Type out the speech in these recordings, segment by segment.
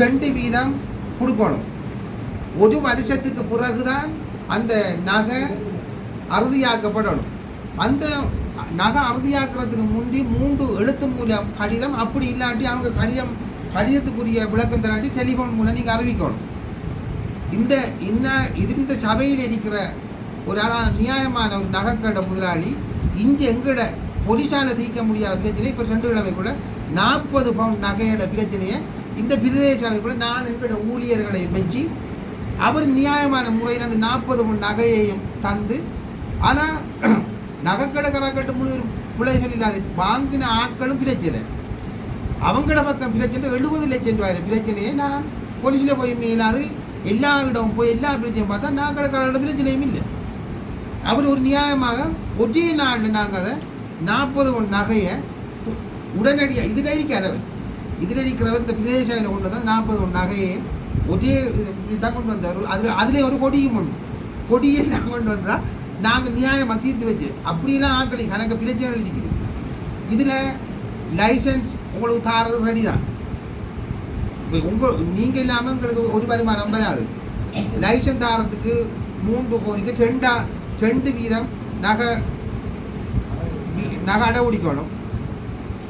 ரெண்டு வீதம் கொடுக்கணும். ஒரு வருஷத்துக்கு பிறகுதான் அந்த நகை அறுதியாக்கப்படணும். அந்த நகை அறுதியாக்குறதுக்கு முந்தி மூன்று எழுத்து மூலம் கடிதம் அப்படி இல்லாட்டி அவங்க கடிதம் கடிதத்துக்குரிய விளக்கம் தராட்டி டெலிஃபோன் மூலம் நீங்கள் அறிவிக்கணும். இந்த இன்ன இது இந்த சபையில் இருக்கிற ஒரு நியாயமான ஒரு நகைக்கடை முதலாளி இங்கே எங்கட போலீஸால தீர்க்க முடியாத பிரச்சனை இப்போ ரெண்டு கிழமைக்குள்ள நாற்பது பவுன் நகையோட பிரச்சனையை இந்த பிரதேச சபைக்குள்ள நான் எங்கட ஊழியர்களை வச்சு அவர் நியாயமான முறையில் அந்த நாற்பது பவுன் நகையையும் தந்து ஆனால் நகைக்கடை கடைக்கட்டு முழு பிள்ளைகள் இல்லாத வாங்கின ஆட்களும் பிரச்சனை. அவங்களோட பக்கம் பிரச்சனை எழுபது லட்சம் ரூபாய் பிரச்சனையை நான் போலீஸில் போய் மீனாது எல்லா இடமும் போய் எல்லா பிரச்சனையும் பார்த்தா நான் கடைக்காரோட பிரச்சனையும் இல்லை. அவர் ஒரு நியாயமாக ஒரே நாளில் நாங்கள் அதை நாற்பது ஒன் நகையை உடனடியாக இதில் இருக்கிறவன் இதில் இருக்கிறவன் இந்த பிரதேசத்தில் கொண்டு தான் நாற்பது ஒன்று நகையை ஒரே தான் கொண்டு வந்தவர் அதில் அதிலே ஒரு கொடியும் உண்டு. கொடியை நான் கொண்டு வந்தால் நாங்கள் நியாயமாக தீர்த்து வச்சு. அப்படியெல்லாம் ஆக்களி கணக்கு பிரச்சனை இருக்குது. இதில் லைசன்ஸ் உங்களுக்கு தாரது ரெடி தான் உங்கள் நீங்கள் இல்லாமல் உங்களுக்கு ஒரு வருமானம் வராது. லைசன்ஸ் தாரத்துக்கு மூன்று கோரிக்கை ரெண்டா ரெண்டு வீதம் நகை நகை அடை அடவுடிக்கணும்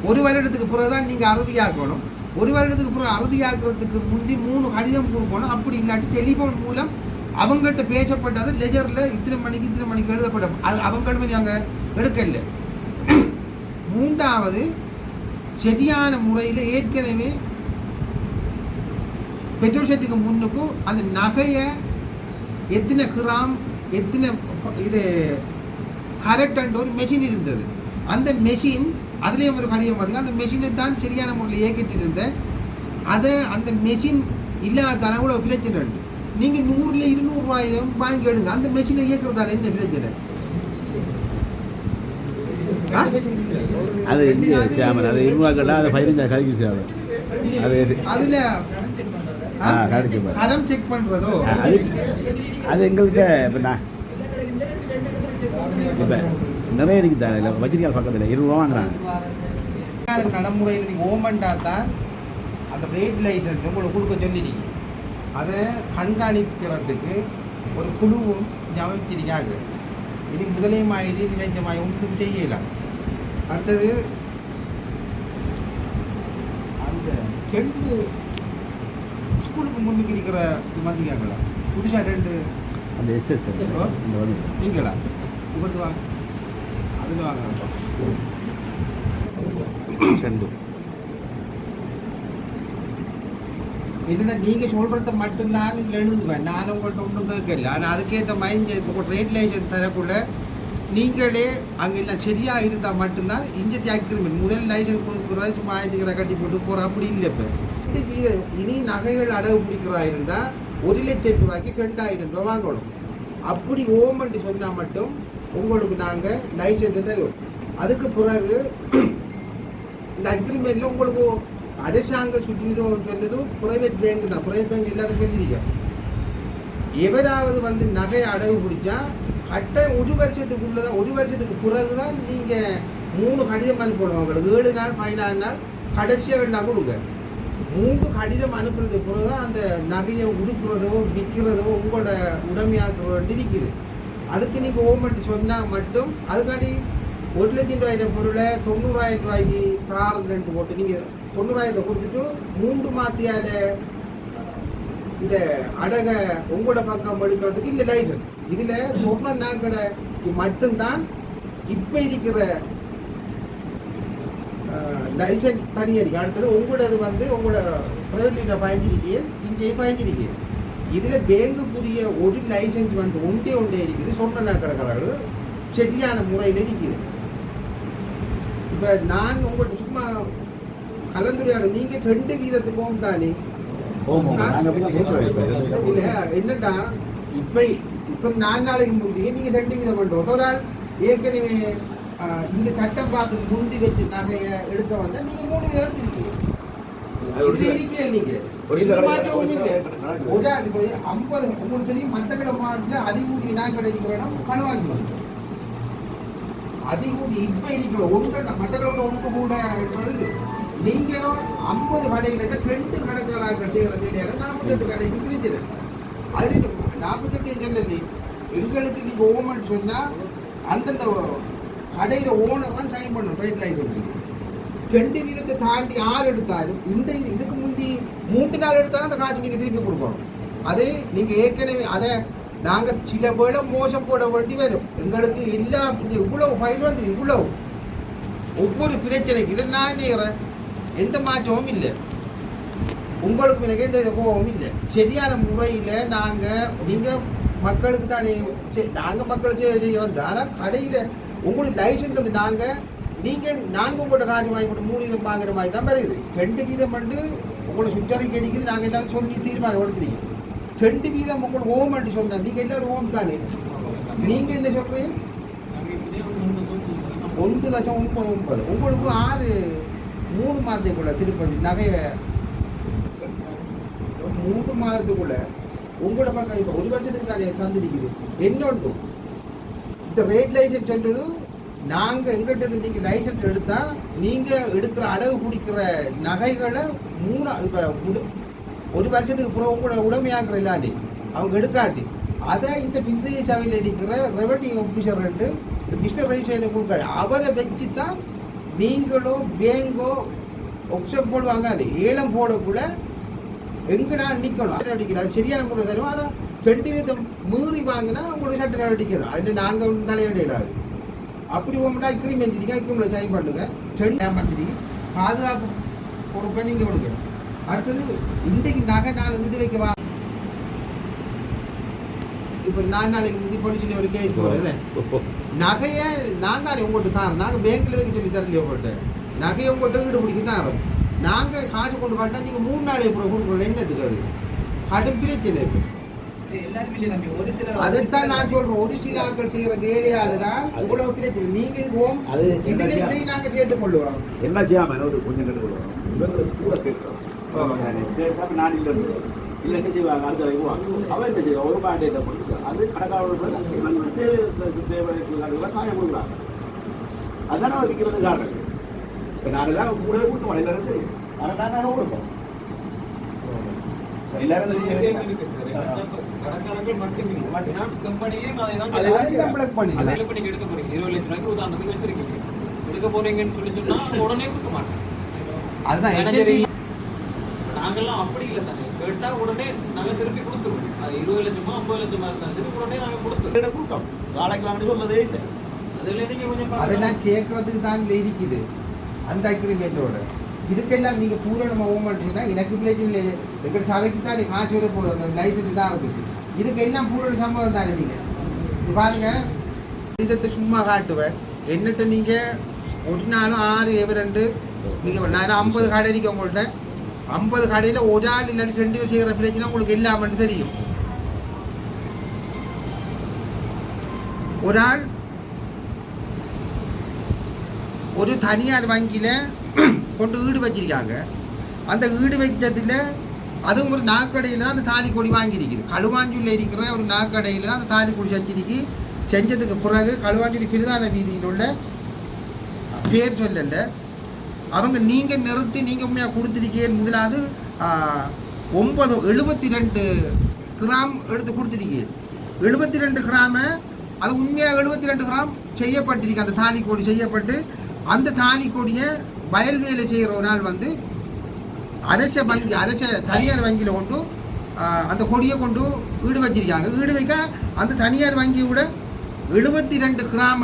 ஒரு வருடத்துக்கு பிறகுதான் நீங்கள் அறுதியாக்கணும் ஒரு வருடத்துக்கு பிறகு அறுதியாக்குறதுக்கு முந்தி மூணு கடிதம் கொடுக்கணும். அப்படி இல்லாட்டி டெலிஃபோன் மூலம் அவங்ககிட்ட பேசப்பட்டது லெஜரில் இத்தனை மணிக்கு இத்தனை மணிக்கு எழுதப்படும். அது அவங்களுமே நாங்கள் எடுக்கல. மூன்றாவது சரியான முறையில் ஏற்கனவே பெட்ரோல் செட்டுக்கு முன்னுக்கும் அந்த நகையை எத்தனை கிராம் எத்தனை இது கரெக்ட் ஒரு மெஷின் இருந்தது. அந்த மெஷின் அதுலேயும் ஒரு கடிதம் பார்த்தீங்க அந்த மெஷினை தான் சரியான முறையில் இயக்கிட்டு இருந்தேன் அதை அந்த மெஷின் இல்லாதால கூட பிரச்சனை உண்டு. நீங்கள் நூறில் இருநூறுவாயிலும் வாங்கி எடுங்க. அந்த மெஷினை இயக்குறதால என்ன பிரச்சனை? அது இங்கே சேமன்? அது இருவாக்கட்டா அது பதினஞ்சா கழிக்கு சேமன். அது அதுல ஆ, கரைச்சு பாரு. தரம் செக் பண்றதோ? அது அது எங்கள்கிட்ட இப்போ நான் இப்போ நிறைய இருக்குது தானே இல்லை வச்சிருக்கால் பக்கத்தில் இருபது ரூபா வாங்குறாங்க. நடைமுறையில் நீங்கள் ஓமண்டா தான் அந்த ரேட் லைசன்ஸ் உங்களுக்கு கொடுக்க சொல்லிருக்கீங்க அதை கண்காணிக்கிறதுக்கு ஒரு குழுவும் அமைச்சிருக்காங்க. இனி முதலையுமாயிரி நினைச்சமாய் ஒன்றும் செய்யலாம் அடுத்தது அந்த ரெண்டு ஸ்கூலுக்கு முன்னுக்கு இருக்கிற வந்துருக்காங்களா புதுசாக ரெண்டு அந்த எஸ்எஸ் நீங்களா? இவ்வளவு வாங்க ரெண்டு என்னடா நீங்க சொல்றத மட்டும்தான் இங்க எழுதுவேன். நான் உங்கள்ட்ட ஒன்றும் கேட்கல. ஆனால் அதுக்கேற்ற மைண்ட் இப்போ ட்ரேட் லைசன்ஸ் தரக்குள்ள நீங்களே அங்கே எல்லாம் சரியா இருந்தால் மட்டும்தான் இங்கே தியாக்கிருமன் முதல் லைசன்ஸ் கொடுக்குறது சும்மா ஆயிரத்துக்கிற கட்டி போட்டு போகிற அப்படி இல்லை இப்போ. இதுக்கு இது இனி நகைகள் அடகு பிடிக்கிறதா இருந்தால் ஒரு லட்சம் ரூபாய்க்கு ரெண்டாயிரம் ரூபாய் வாங்கணும். அப்படி ஓமன்ட்டு சொன்னால் மட்டும் உங்களுக்கு நாங்கள் லைசன்ஸ் தருவோம். அதுக்கு பிறகு இந்த அக்ரிமெண்ட்டில் உங்களுக்கு அரசாங்க சுற்றுலோன்னு சொன்னதும் பிரைவேட் பேங்க் தான். ப்ரைவேட் பேங்க் இல்லாத சொல்லிருக்க எவராவது வந்து நகை அடகு பிடிச்சா கட்ட ஒரு வருஷத்துக்குள்ளே தான் ஒரு வருஷத்துக்கு பிறகு தான் நீங்கள் மூணு கடிதம் அனுப்பணும் அவங்களுக்கு ஏழு நாள் பதினாறு நாள் கடைசியாக வேணா கொடுங்க. மூன்று கடிதம் அனுப்புறதுக்கு பிறகுதான் அந்த நகையை உடுக்குறதோ விற்கிறதோ உங்களோட உடமையாக்குறதோ இருக்குது. அதுக்கு நீங்கள் ஓமெண்ட் சொன்னால் மட்டும் அதுக்காண்டி ஒரு லட்சம் ரூபாயிரம் பொருளை தொண்ணூறாயிரம் ரூபாய்க்கு தாருங்கன்ட்டு போட்டு நீங்கள் தொண்ணூறாயிரத்தை கொடுத்துட்டு மூன்று மாத்தியால இந்த அடகை உங்களோட பக்கம் எடுக்கிறதுக்கு இல்லை லைசன்ஸ் இதில் சொன்ன நாக்கடைக்கு மட்டும்தான் இப்போ இருக்கிற லைசன்ஸ் தனியாக இருக்குது அடுத்தது உங்களோடது வந்து உங்களோட ப்ரைவேட் லீடர் பயஞ்சிருக்கேன் இங்கேயும் பயஞ்சிருக்கேன் இதில் பேங்குக்குரிய ஒரு லைசன்ஸ் வந்து ஒன்றே ஒன்றே இருக்குது. சொன்ன நாக்கடைக்காரர்கள் சரியான முறையில் இருக்குது இப்போ நான் உங்கள்கிட்ட சும்மா கலந்துரையாட நீங்கள் ரெண்டு வீதத்துக்கும் தானே? நாங்கள் இல்ல என்னடா? இப்ப இப்ப நாலு நாளைக்கு முந்தைய நீங்க ரெண்டு விதம் பண்றோம். ஒரு ஆள் ஏற்கனவே இந்த சட்டம் பார்த்து முந்தி வச்சு நகைய எடுக்க வந்தா நீங்க மூணு விதம் எடுத்துருக்கீங்க ஐம்பது உங்களுக்கு தெரியும் மட்டக்கள மாவட்டத்துல அதிகூடிய நான் கிடைக்கிற இடம் கனவாங்கி அதிகூடி இப்ப இருக்கிற ஒன்று மட்டக்களப்பில் ஒன்று கூட இருக்கிறது நீங்க ஐம்பது கடைகள் ரெண்டு கடைக்காரர்கள் செய்கிற வேலையாக நாற்பத்தெட்டு கடைக்கு பிரிச்சிடும் அதில் நாற்பத்தெட்டு எங்களுக்கு நீங்க ஓமன் சொன்னா அந்தந்த கடையில ஓனர் தான் சைன் பண்ணும் ட்ரேட் லைசன்ஸ் ரெண்டு வீதத்தை தாண்டி ஆறு எடுத்தாலும் இந்த இதுக்கு முந்தி மூன்று நாள் எடுத்தாலும் அந்த காசு நீங்கள் திருப்பி கொடுக்கணும். அதே நீங்கள் ஏற்கனவே அதை நாங்கள் சில வேளை மோசம் போட வேண்டி வரும். எங்களுக்கு எல்லா இவ்வளவு ஃபைல் வந்து இவ்வளவு. ஒவ்வொரு பிரச்சனைக்கு இதை நான் செய்கிறேன் எந்த மாற்றமும் இல்லை. உங்களுக்கு எனக்கு எந்த கோபமும் இல்லை. சரியான முறையில் நாங்கள் நீங்கள் மக்களுக்கு தானே நாங்கள் மக்களுக்கு செய்ய வந்து ஆனால் கடையில் உங்களுக்கு லைசன்ஸ் நாங்கள் நீங்கள் நாங்கள் உங்கள்கிட்ட காசு வாங்கி கொடுத்து மூணு வீதம் வாங்குற மாதிரி தான் வருது ரெண்டு வீதம் வந்து உங்களோட சுற்றறிக்கை அடிக்குது நாங்கள் எல்லாரும் சொல்லி தீர்மானம் எடுத்துருக்கோம் ரெண்டு வீதம் உங்களுக்கு ஓம் என்று சொன்னார் நீங்கள் எல்லாரும் ஓம் தானே? நீங்கள் என்ன சொல்கிறீங்க ஒன்று தசம் ஒன்பது ஒன்பது. உங்களுக்கு ஆறு மூணு மாதத்துக்குள்ள திருப்பதி நகையை மூன்று மாதத்துக்குள்ள உங்களோட பக்கம் இப்போ ஒரு வருஷத்துக்கு தானே தந்திருக்குது. என்னொன்று இந்த ரேட் லைசன்ஸ் சொல்லுது நாங்கள் எங்கிட்ட இருந்து நீங்கள் லைசன்ஸ் எடுத்தால் நீங்கள் எடுக்கிற அடகு பிடிக்கிற நகைகளை மூணு இப்போ முத ஒரு வருஷத்துக்கு பிறகு கூட உடமையாக்குற இல்லாண்டி அவங்க எடுக்காட்டி அதை இந்த பிந்தைய சபையில் இருக்கிற ரெவன்யூ ஆஃபீஸர் ரெண்டு இந்த பிஸ்னஸ் ரெஜிஸ்ட்ரேஷன் கொடுக்காரு அவரை வச்சு தான் நீங்களோ பேங்கோ ஒப்ஷன் போடுவாங்க அது ஏலம் போடக்குள்ள நான் நிற்கணும் அதை அடிக்கல அது சரியான கூட தருவோம். அதை ரெண்டு விதம் மீறி வாங்கினா உங்களுக்கு சட்ட நடவடிக்கிறது அதில் நாங்கள் ஒன்றும் தலையிடாது அப்படி உங்கள்கிட்ட அக்ரிமெண்ட் இருக்கு அக்ரிமெண்ட் சைன் பண்ணுங்க. ரெண்டு மந்திரி பாதுகாப்பு பொறுப்பை நீங்கள் கொடுங்க. அடுத்தது இன்றைக்கு நகை நான் வீடு வைக்கவா இப்போ நான் நாளைக்கு முந்தி போலீஸில் ஒரு கேஸ் போகிறேன் நகையை நான் தானே உங்கள்கிட்ட தான் நாங்கள் பேங்க்கில் வைக்க சொல்லி தரலையே உங்கள்கிட்ட நகையை உங்கள்கிட்ட வீடு பிடிக்க தான் நாங்கள் காசு கொண்டு பார்த்தா நீங்கள் மூணு நாள் அப்புறம் கொடுக்குறோம் என்னத்துக்கு அது? கடும் பிரச்சனை இப்போ அதைத்தான் நான் சொல்றேன். ஒரு சில ஆட்கள் செய்யற வேலையால தான் இவ்வளவு பிரச்சனை. நீங்க இது ஹோம் அது இதுல இதையும் நாங்க சேர்த்துக் கொள்ளுவோம். என்ன செய்யாம ஒரு கொஞ்சம் கண்டுக்கொள்வோம் இவங்களுக்கு கூட கேட்டா நான் இல்லை இல்லை என்ன செய்வாங்க? அடுத்த வைக்குவாங்க அவன் என்ன செய்வான்? ஒரு பாண்டேட்டை போட்டு அது கடைக்காரர்கள் தேவை காயம் கொடுக்குறாங்க அதானே அவர் விற்கிறது காரணம். இப்போ நாங்கள் தான் கூட கூட்டம் எல்லாரும் ஆனால் நாங்கள் கொடுப்போம் எல்லாரும் கடைக்காரர்கள் மட்டும் ஃபினான்ஸ் கம்பெனியும் அதை தான் அதை அதை நம்மளுக்கு பண்ணி அதை இப்போ நீங்க எடுக்க போறீங்கன்னு சொல்லி சொன்னா உடனே கொடுக்க மாட்டேன். அதுதான். நாங்கெல்லாம் அப்படி இல்லை தானே கேட்டா உடனே நாங்க திருப்பி கொடுத்துருவோம். அது இருபது லட்சமா ஐம்பது லட்சமா இருந்தாலும் சரி உடனே நாங்க கொடுத்துருவோம். கொடுத்தோம் நாளைக்கு வாங்கி சொன்னதே இல்லை. அதுல நீங்க கொஞ்சம் அதெல்லாம் சேர்க்கறதுக்கு தான் இருக்குது. அந்த அக்ரிமெண்டோட இதுக்கெல்லாம் நீங்கள் பூரணமாக ஓம் பண்ணுறீங்கன்னா எனக்கு பிரச்சனை இல்லை எங்கள் சபைக்கு தான் அது காசு வர போதும் அந்த லைசன்ஸ் தான் இருக்குது இதுக்கெல்லாம் பூரண சம்பவம் தானே நீங்கள் இது பாருங்க. இதை சும்மா காட்டுவேன் என்னட்ட நீங்கள் ஒரு நாளும் ஆறு ஏவ ரெண்டு நீங்கள் நான் ஐம்பது கடை இருக்கு உங்கள்கிட்ட. ஐம்பது கடையில் ஒரு ஆள் இல்லாட்டி ரெண்டு பேர் செய்கிற பிரச்சனை உங்களுக்கு எல்லாமே தெரியும். ஒரு ஆள் ஒரு தனியார் வங்கியில் கொண்டு வீடு வச்சிருக்காங்க. அந்த வீடு வைக்கிறதுல அதுவும் ஒரு நாக்கடையில் அந்த தாலி கொடி வாங்கியிருக்குது. களுவாஞ்சூரில் இருக்கிற ஒரு நாக்கடையில் அந்த தாலி கொடி செஞ்சிருக்கு. செஞ்சதுக்கு பிறகு களுவாஞ்சூரி பிரதான வீதியில் உள்ள பேர் சொல்லல. அவங்க நீங்கள் நிறுத்தி நீங்கள் உண்மையாக கொடுத்துருக்கீன்னு முதலாவது ஒன்பது எழுபத்தி ரெண்டு கிராம் எடுத்து கொடுத்துருக்கீங்க. எழுபத்தி ரெண்டு கிராம அது உண்மையாக எழுபத்தி ரெண்டு கிராம் செய்யப்பட்டிருக்கு. அந்த தாலி கொடி செய்யப்பட்டு அந்த தாலி கொடியை வயல் வேலை செய்கிற ஒரு நாள் வந்து அரச வங்கி அரச தனியார் வங்கியில் கொண்டு அந்த கொடியை கொண்டு வீடு வச்சிருக்காங்க. வீடு வைக்க அந்த தனியார் வங்கியோட எழுபத்தி ரெண்டு கிராம்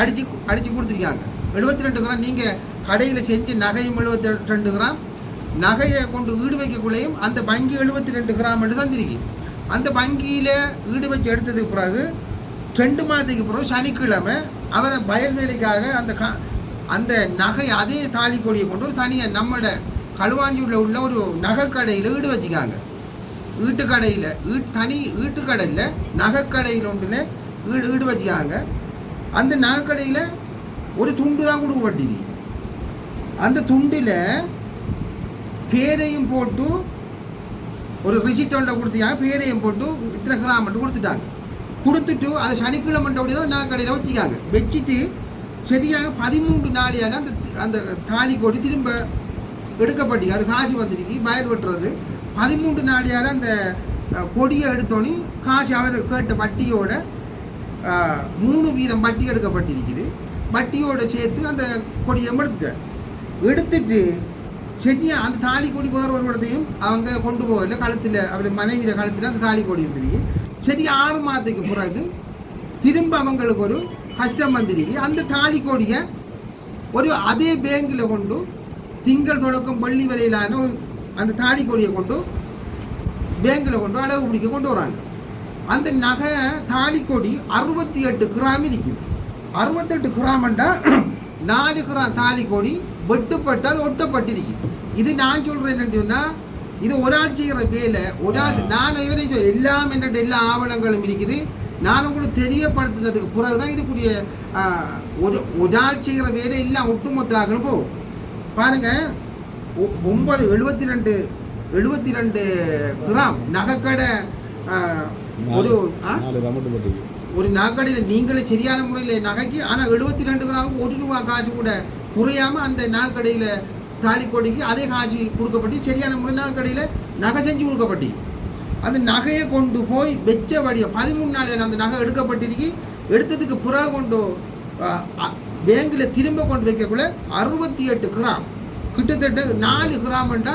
அடித்து அடித்து கொடுத்துருக்காங்க. எழுபத்தி ரெண்டு கிராம் நீங்கள் கடையில் செஞ்சு நகையும் எழுபத்தி ரெண்டு கிராம். நகையை கொண்டு வீடு வைக்கக்குள்ளேயும் அந்த வங்கி எழுபத்தி ரெண்டு கிராம் தந்திருக்கு. அந்த வங்கியில் வீடு வச்சு எடுத்ததுக்கு பிறகு ரெண்டு மாதத்துக்கு பிறகு சனிக்கிழமை அவரை வயல் வேலைக்காக அந்த கா அந்த நகை அதே தாலி கொடியை கொண்டு ஒரு தனியாக நம்மட களுவாஞ்சியில் உள்ள ஒரு நகைக்கடையில் ஈடு வச்சுக்காங்க. வீட்டுக்கடையில் வீட்டு தனி வீட்டுக்கடையில் நகைக்கடையில் ஒன்றில் ஈடு ஈடு வச்சுக்காங்க. அந்த நகைக்கடையில் ஒரு துண்டு தான் கொடுக்கப்பட்டது அந்த துண்டில் பேரையும் போட்டு ஒரு ரிசிட் ஒன்றை கொடுத்தியாங்க பேரையும் போட்டு இத்தனை கிராம் மட்டும் கொடுத்துட்டாங்க. கொடுத்துட்டு அதை சனிக்கிழமை தான் நகைக்கடையில் வச்சுக்காங்க. வச்சுட்டு சரியாக பதிமூன்று நாளையான அந்த அந்த தாலி கொடி திரும்ப எடுக்கப்பட்டிருக்கு. அது காசு வந்துருக்கு வயல் வெட்டுறது பதிமூன்று நாடியால் அந்த கொடியை எடுத்தோன்னே காசு அவர் கேட்ட வட்டியோட மூணு வீதம் வட்டி எடுக்கப்பட்டிருக்குது. வட்டியோட சேர்த்து அந்த கொடியை எடுத்துட்டார் எடுத்துட்டு சரியா அந்த தாலி கொடி வேறு ஒரு இடத்தையும் அவங்க கொண்டு போகல கழுத்தில் அவர் மனைவியில் கழுத்தில் அந்த தாலி கொடி இருந்திருக்கு சரி ஆறு மாதத்துக்கு பிறகு திரும்ப அவங்களுக்கு ஒரு கஷ்டம் வந்துருக்கு அந்த தாலி கொடியை ஒரு அதே பேங்கில் கொண்டு திங்கள் தொடக்கம் வெள்ளி வரையிலான அந்த தாலி கொடியை கொண்டு பேங்கில் கொண்டு அடகு பிடிக்க கொண்டு வராங்க. அந்த நகை தாலி கொடி அறுபத்தி எட்டு கிராம் இருக்குது. அறுபத்தெட்டு கிராம்ண்டா நாலு கிராம் தாலி கொடி வெட்டுப்பட்டால் ஒட்டப்பட்டிருக்கு இது நான் சொல்கிறேன் என்னன்னு சொன்னால் இது ஒரு ஆள் செய்கிற வேலை. ஒரு ஆள் நான் இவரை சொல் எல்லாம் என்கிட்ட எல்லா ஆவணங்களும் இருக்குது. நான் உங்களுக்கு தெரியப்படுத்துனதுக்கு பிறகு தான் இதுக்குரிய ஒரு ஒரு ஆள் செய்கிற வேலை எல்லாம் ஒட்டுமொத்த ஆகணும் போகும் பாருங்க ஒ- ஒன்பது எழுபத்தி ரெண்டு எழுபத்தி ரெண்டு கிராம் நகைக்கடை ஒரு ஒரு நகைக்கடையில் நீங்களே சரியான முறையில் நகைக்கு ஆனால் எழுபத்தி ரெண்டு கிராமுக்கு ஒரு ரூபா காசு கூட குறையாம அந்த நகைக்கடையில் தாலிக்கோடிக்கு அதே காசு கொடுக்கப்பட்டு சரியான முறை நகைக்கடையில் நகை செஞ்சு கொடுக்கப்பட்டு. அந்த நகையை கொண்டு போய் வெச்ச வடிய பதிமூணு நாள் அந்த நகை எடுக்கப்பட்டிருக்கு. எடுத்ததுக்கு பிறகு கொண்டு பேங்கில் திரும்ப கொண்டு வைக்கக்குள்ள அறுபத்தி எட்டு கிராம். கிட்டத்தட்ட நாலு கிராம்ண்டா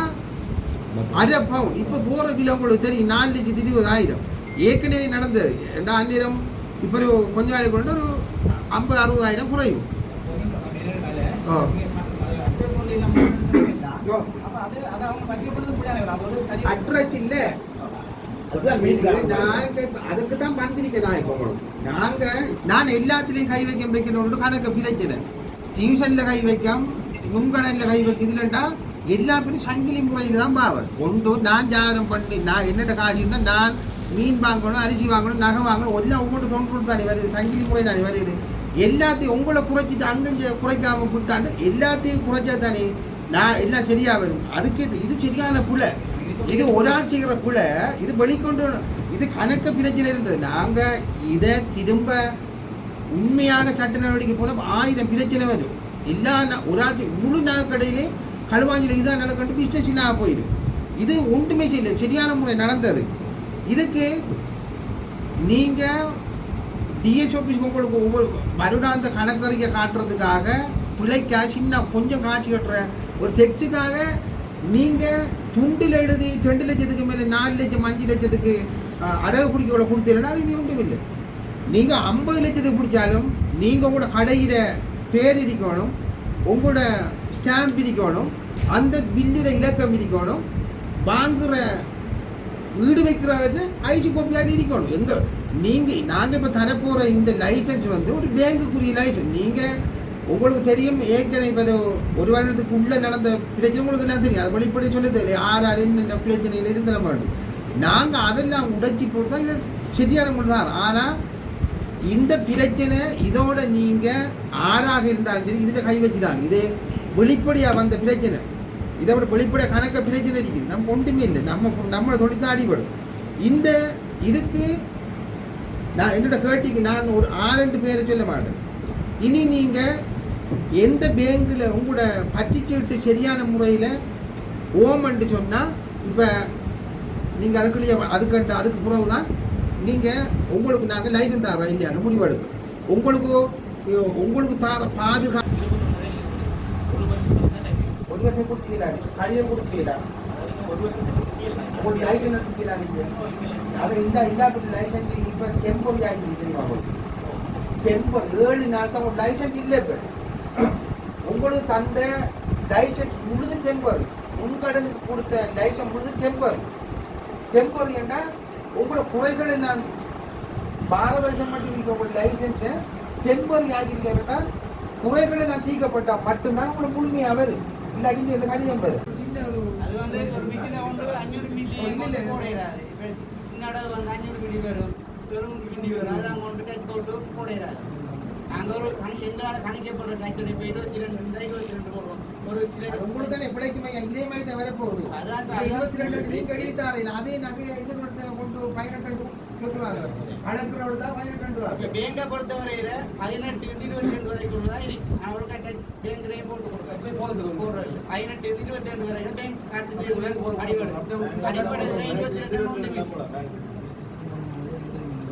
அரை பவுன். இப்போ போகிற விலை உங்களுக்கு தெரியும். நாலு லட்சத்தி இருபதாயிரம். ஏற்கனவே நடந்தது. ரெண்டா அந்நிறம் இப்போ ஒரு கொஞ்ச நாளைக்கு கொண்டு ஒரு ஐம்பது அறுபதாயிரம் குறையும். அட்ரஸ் இல்லை. அதுக்கு தான் வந்திருக்கேன் நான் இப்போ. நாங்க நான் எல்லாத்துலயும் கை வைக்க வைக்கணும்னு கணக்கு பிழைச்சது டியூஷன்ல கை வைக்கம் முன்கடன்ல கை வைக்க இதுலண்டா எல்லா பேரும் சங்கிலி முறையில் தான் பாவன் ஒன்று நான் ஜாதகம் பண்ணி நான் என்னட்ட காசு இருந்தால் நான் மீன் வாங்கணும் அரிசி வாங்கணும் நகை வாங்கணும் எல்லாம் ஒவ்வொரு தொன்று தானே வருது சங்கிலி முறை தானே வருது எல்லாத்தையும் உங்களை குறைச்சிட்டு அங்கே குறைக்காம விட்டாண்டு எல்லாத்தையும் குறைச்சா தானே? நான் எல்லாம் சரியா வரும். அதுக்கு இது- இது சரியான புலை. இது ஒரு ஆள் செய்கிற புல இது வெளிக்கொண்டு வரணும். இது கணக்கு பிரச்சனை இருந்தது. நாங்க இதை திரும்ப உண்மையாக சட்ட நடவடிக்கை போன ஆயிரம் பிரச்சனை வரும் எல்லா ஒரு ஆள் முழு நகைக்கடையிலே களுவாஞ்சில இதான் நடக்கணும் பிஸ்னஸ் இல்லாமல் போயிடும் இது ஒன்றுமே செய்யல. சரியான முறை நடந்தது. இதுக்கு நீங்கள் டிஎஸ் ஆஃபீஸ்க்கு உங்களுக்கு ஒவ்வொரு வருடாந்த கணக்கறிக்கை காட்டுறதுக்காக பிழைக்கா சின்ன கொஞ்சம் காட்சி கட்டுற ஒரு டெக்ஸுக்காக நீங்கள் துண்டில் எழுதி ரெண்டு லட்சத்துக்கு மேலே நாலு லட்சம் அஞ்சு லட்சத்துக்கு அடகு குடிக்க கொடுத்தீங்கன்னா அது இனி ஒன்றும் இல்லை. நீங்கள் ஐம்பது லட்சத்துக்கு பிடிச்சாலும் நீங்கள் உங்களோட கடையில் பேர் இருக்கணும் உங்களோட ஸ்டாம்ப் இருக்கணும் அந்த பில்லில் இலக்கம் இருக்கணும் வாங்குகிற வீடு வைக்கிறவங்க ஐசி கோப்பியாக இருக்கணும் எங்கள் நீங்கள் நாங்கள் இப்போ தரப்போகிற இந்த லைசன்ஸ் வந்து ஒரு பேங்குக்குரிய லைசன்ஸ் நீங்கள் உங்களுக்கு தெரியும் ஏற்கனவே இப்போ ஒரு வருடத்துக்கு உள்ளே நடந்த பிரச்சனை உங்களுக்கு எல்லாம் தெரியும். அது வெளிப்படையா சொல்லி தெரியும் ஆறு ஆறு இந்த பிரச்சனையில் இருந்த மாட்டோம் நாங்கள் அதெல்லாம் உடைச்சி போட்டு தான் இது சரியான கொண்டு தான் ஆனால் இந்த பிரச்சனை இதோட நீங்கள் ஆறாக இருந்தாலும் சரி இதில் கை வச்சுதாங்க இது வெளிப்படையாக வந்த பிரச்சனை. இதை விட வெளிப்படையாக கணக்க பிரச்சனை இருக்குது. நம்ம ஒன்றுமே இல்லை. நம்ம நம்மளை சொல்லித்தான் அடிபடும். இந்த இதுக்கு நான் என்னோட கேட்டிக்கு நான் ஒரு ஆறு பேரை சொல்ல மாட்டேன். இனி நீங்கள் எந்த பேங்க்ல உங்களோட பற்றிச்சீட்டு சரியான முறையில் ஓமன்ட்டு சொன்னா இப்போ நீங்கள் அதுக்குள்ளேயே அதுக்கு அதுக்கு பிறகு தான் நீங்கள் உங்களுக்கு நாங்கள் லைசன்ஸ் தரோம் இல்லையான்னு முடிவெடுக்கும். உங்களுக்கு உங்களுக்கு தர பாதுகா ஒரு வருஷம் ஒரு கொடுத்தீங்களா? கடிதம் கொடுத்தீங்களா? ஒரு உங்களுக்கு லைசன்ஸ் எடுத்துக்கலாம் நீங்கள் அது இல்லை இல்லாப்பட்ட லைசன்ஸ் இப்போ டெம்பரரி ஆகிடுது தெரியுமா உங்களுக்கு? டெம்பர் ஏழு நாள் தான் ஒரு லைசன்ஸ் இல்லை இப்போ. உங்களுக்கு தந்த லைசன்ஸ் முழுது டெம்பர் முன்கடனுக்கு கொடுத்த லைசன்ஸ் முழுது டெம்பர் டெம்பர் ஏன்னா உங்களோட குறைகள் எல்லாம் பாரத வருஷம் மட்டும் நீங்கள் உங்களோட லைசன்ஸை டெம்பரரி ஆகியிருக்கா குறைகள் எல்லாம் தீர்க்கப்பட்டா மட்டும்தான் உங்களுக்கு முழுமையாக வரும் இல்லாட்டி இந்த இந்த கடிதம் வரும் சின்ன ஒரு அது வந்து ஒரு மிஷினை வந்து அஞ்சூறு மில்லி இல்ல, இல்ல. இப்போ சின்னடா வந்து அஞ்சூறு மில்லி வரும். மில்லி வரும். அதான் கொண்டு டச் போட்டு போடையிறாது நாங்கள் ஒரு கணி எங்களால் கணிக்கப்படுற டச்சோட இப்போ இருபத்தி ரெண்டு இருந்தால் இருபத்தி ரெண்டு போடுறோம். ஒரு சில உங்களுக்கு தானே பிழைக்குமே இதே மாதிரி தான் வரப்போகுது. இருபத்தி ரெண்டு நீங்க எழுதித்தாரு அதே நகையை இன்னொருத்த கொண்டு பதினெட்டு சொல்லுவாங்க கணக்கில் தான் பதினெட்டு ரூபா பேங்கை பொறுத்தவரையில பதினெட்டு இருந்து இருபத்தி ரெண்டு வரைக்கும் தான் இருக்கு கட்ட பேங்க்லயும் போட்டு போடுறது பதினெட்டு இருந்து இருபத்தி ரெண்டு வரைக்கும் பேங்க் காட்டுது. அடிப்படை அடிப்படையில் இருபத்தி ரெண்டு.